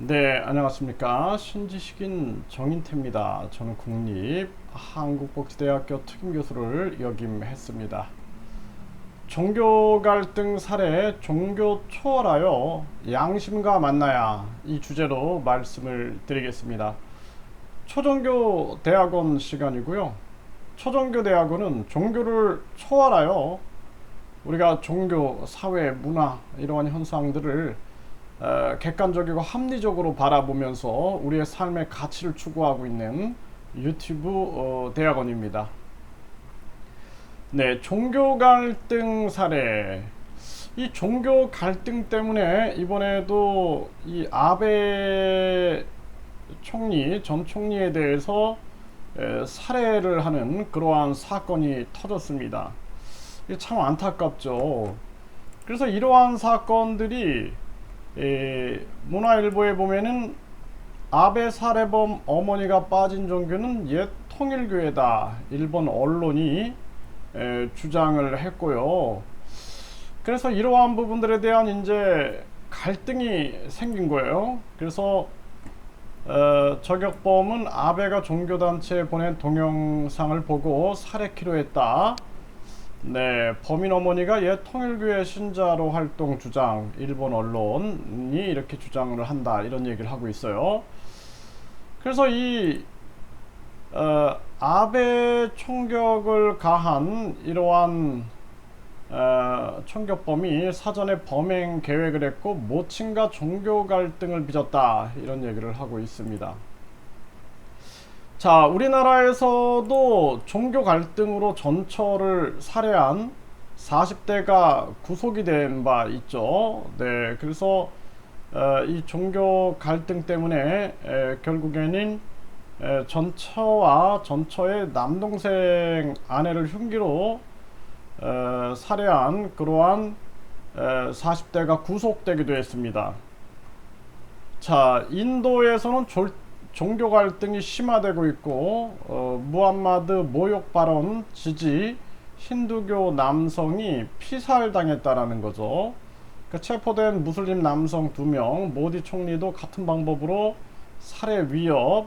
네, 안녕하십니까. 신지식인 정인태입니다. 저는 국립 한국복지대학교 특임교수를 역임했습니다. 종교 갈등 사례 종교 초월하여 양심과 만나야 이 주제로 말씀을 드리겠습니다. 초종교 대학원 시간이고요. 초종교 대학원은 종교를 초월하여 우리가 종교, 사회, 문화 이러한 현상들을 어, 객관적이고 합리적으로 바라보면서 우리의 삶의 가치를 추구하고 있는 유튜브 어, 대학원입니다. 네, 종교 갈등 사례. 이 종교 갈등 때문에 이번에도 이 아베 총리, 전 총리에 대해서 에, 살해를 하는 그러한 사건이 터졌습니다. 참 안타깝죠. 그래서 이러한 사건들이 에, 문화일보에 보면은 아베 살해범 어머니가 빠진 종교는 옛 통일교회다. 일본 언론이 에, 주장을 했고요. 그래서 이러한 부분들에 대한 이제 갈등이 생긴 거예요. 그래서 어, 저격범은 아베가 종교단체에 보낸 동영상을 보고 살해키로 했다. 네, 범인 어머니가 옛 통일교회 신자로 활동 주장, 일본 언론이 이렇게 주장을 한다 이런 얘기를 하고 있어요. 그래서 이 어, 아베 총격을 가한 이러한 어, 총격범이 사전에 범행 계획을 했고 모친과 종교 갈등을 빚었다 이런 얘기를 하고 있습니다. 자, 우리나라에서도 종교 갈등으로 전처를 살해한 40대가 구속이 된 바 있죠. 네, 그래서 어, 이 종교 갈등 때문에 에, 결국에는 에, 전처와 전처의 남동생 아내를 흉기로 에, 살해한 그러한 에, 40대가 구속되기도 했습니다. 자, 인도에서는 졸, 종교 갈등이 심화되고 있고 어, 무함마드 모욕 발언 지지 힌두교 남성이 피살당했다라는 거죠. 그 체포된 무슬림 남성 두 명, 모디 총리도 같은 방법으로 살해 위협.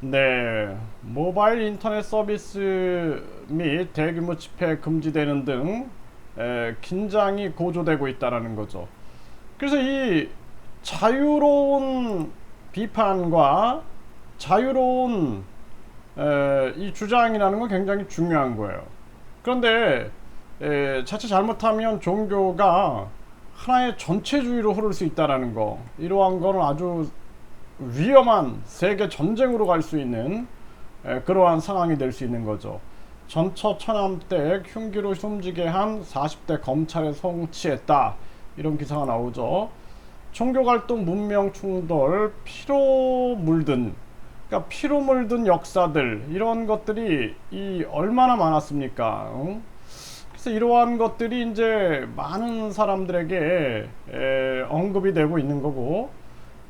네, 모바일 인터넷 서비스 및 대규모 집회 금지되는 등 에, 긴장이 고조되고 있다라는 거죠. 그래서 이 자유로운 비판과 자유로운 에, 이 주장이라는 건 굉장히 중요한 거예요. 그런데 에, 자칫 잘못하면 종교가 하나의 전체주의로 흐를 수 있다라는 거 이러한 거는 아주 위험한 세계 전쟁으로 갈 수 있는 에, 그러한 상황이 될 수 있는 거죠. 전처 천암댁 흉기로 숨지게 한 40대 검찰에 송치했다 이런 기사가 나오죠. 종교 갈등, 문명 충돌, 피로 물든 그러니까 피로 물든 역사들 이런 것들이 이 얼마나 많았습니까? 응? 그래서 이러한 것들이 이제 많은 사람들에게 에, 언급이 되고 있는 거고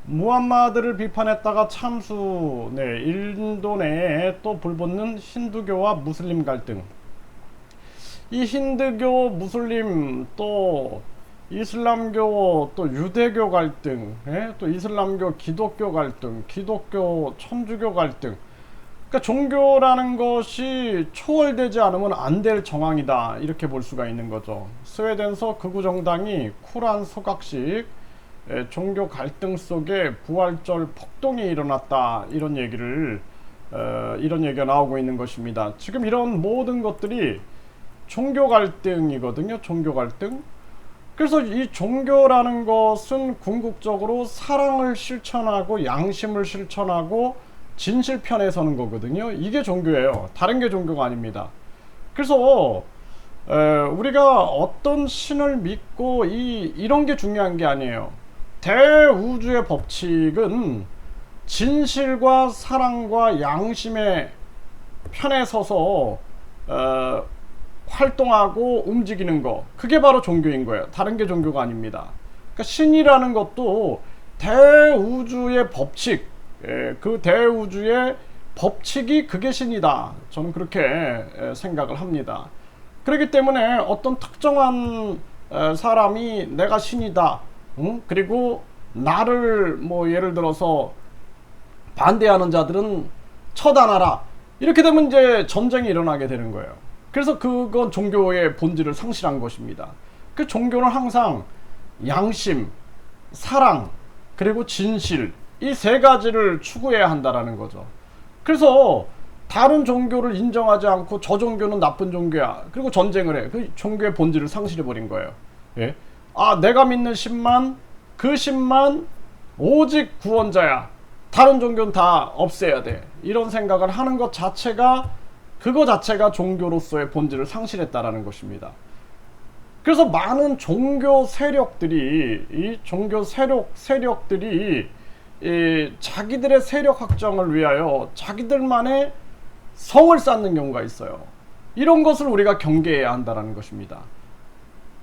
무함마드를 비판했다가 참수 네, 인도 내에 또 불붙는 힌두교와 무슬림 갈등 이 힌두교 무슬림 또 이슬람교 또 유대교 갈등, 예? 또 이슬람교 기독교 갈등, 기독교 천주교 갈등. 그러니까 종교라는 것이 초월되지 않으면 안 될 정황이다 이렇게 볼 수가 있는 거죠. 스웨덴서 극우 정당이 쿨한 소각식 예, 종교 갈등 속에 부활절 폭동이 일어났다 이런 얘기를 어, 이런 얘기가 나오고 있는 것입니다. 지금 이런 모든 것들이 종교 갈등이거든요. 종교 갈등. 그래서 이 종교라는 것은 궁극적으로 사랑을 실천하고 양심을 실천하고 진실 편에 서는 거거든요. 이게 종교예요. 다른 게 종교가 아닙니다. 그래서 에, 우리가 어떤 신을 믿고 이 이런 게 중요한 게 아니에요. 대우주의 법칙은 진실과 사랑과 양심의 편에 서서 어, 활동하고 움직이는 거 그게 바로 종교인 거예요. 다른 게 종교가 아닙니다. 그러니까 신이라는 것도 대우주의 법칙, 예, 그 대우주의 법칙이 그게 신이다. 저는 그렇게 예, 생각을 합니다. 그렇기 때문에 어떤 특정한 에, 사람이 내가 신이다. 응? 그리고 나를 뭐 예를 들어서 반대하는 자들은 처단하라. 이렇게 되면 이제 전쟁이 일어나게 되는 거예요. 그래서 그건 종교의 본질을 상실한 것입니다. 그 종교는 항상 양심, 사랑, 그리고 진실 이 세 가지를 추구해야 한다라는 거죠. 그래서 다른 종교를 인정하지 않고 저 종교는 나쁜 종교야. 그리고 전쟁을 해. 그 종교의 본질을 상실해 버린 거예요. 예? 아, 내가 믿는 신만 그 신만 오직 구원자야. 다른 종교는 다 없애야 돼. 이런 생각을 하는 것 자체가 그거 자체가 종교로서의 본질을 상실했다라는 것입니다. 그래서 많은 종교 세력들이 이 종교 세력 세력들이 이 자기들의 세력 확장을 위하여 자기들만의 성을 쌓는 경우가 있어요. 이런 것을 우리가 경계해야 한다는 것입니다.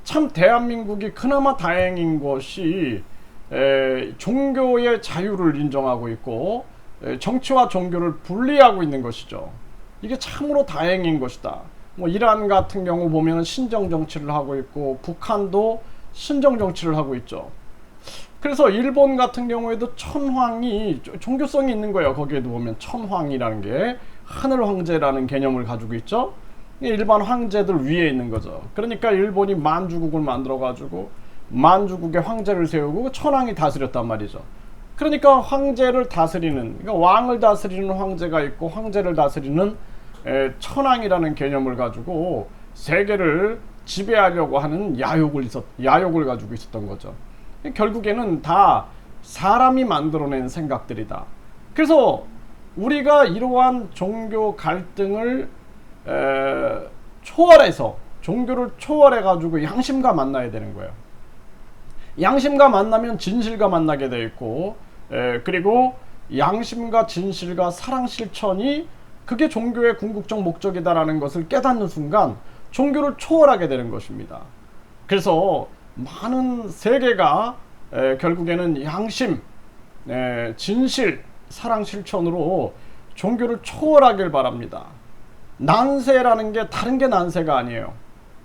참 대한민국이 그나마 다행인 것이 에, 종교의 자유를 인정하고 있고 에, 정치와 종교를 분리하고 있는 것이죠. 이게 참으로 다행인 것이다. 뭐 이란 같은 경우 보면 신정 정치를 하고 있고 북한도 신정 정치를 하고 있죠. 그래서 일본 같은 경우에도 천황이 종교성이 있는 거예요. 거기에도 보면 천황이라는 게 하늘 황제라는 개념을 가지고 있죠. 일반 황제들 위에 있는 거죠. 그러니까 일본이 만주국을 만들어 가지고 만주국의 황제를 세우고 천황이 다스렸단 말이죠. 그러니까 황제를 다스리는 그러니까 왕을 다스리는 황제가 있고 황제를 다스리는 에, 천황이라는 개념을 가지고 세계를 지배하려고 하는 야욕을 있었 야욕을 가지고 있었던 거죠. 결국에는 다 사람이 만들어낸 생각들이다. 그래서 우리가 이러한 종교 갈등을 에, 초월해서 종교를 초월해 가지고 양심과 만나야 되는 거예요. 양심과 만나면 진실과 만나게 돼 있고 에, 그리고 양심과 진실과 사랑 실천이 그게 종교의 궁극적 목적이다라는 것을 깨닫는 순간 종교를 초월하게 되는 것입니다. 그래서 많은 세계가 에, 결국에는 양심, 에, 진실, 사랑 실천으로 종교를 초월하길 바랍니다. 난세라는 게 다른 게 난세가 아니에요.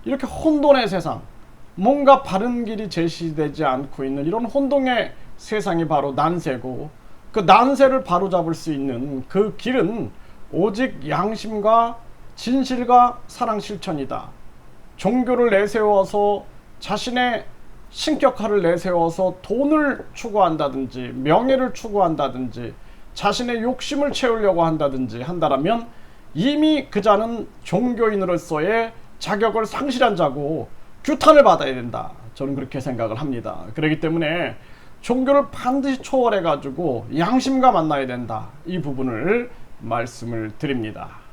이렇게 혼돈의 세상, 뭔가 바른 길이 제시되지 않고 있는 이런 혼동의 세상이 바로 난세고 그 난세를 바로잡을 수 있는 그 길은 오직 양심과 진실과 사랑 실천이다. 종교를 내세워서 자신의 신격화를 내세워서 돈을 추구한다든지 명예를 추구한다든지 자신의 욕심을 채우려고 한다든지 한다라면 이미 그 자는 종교인으로서의 자격을 상실한 자고 규탄을 받아야 된다. 저는 그렇게 생각을 합니다. 그렇기 때문에 종교를 반드시 초월해 가지고 양심과 만나야 된다. 이 부분을 말씀을 드립니다.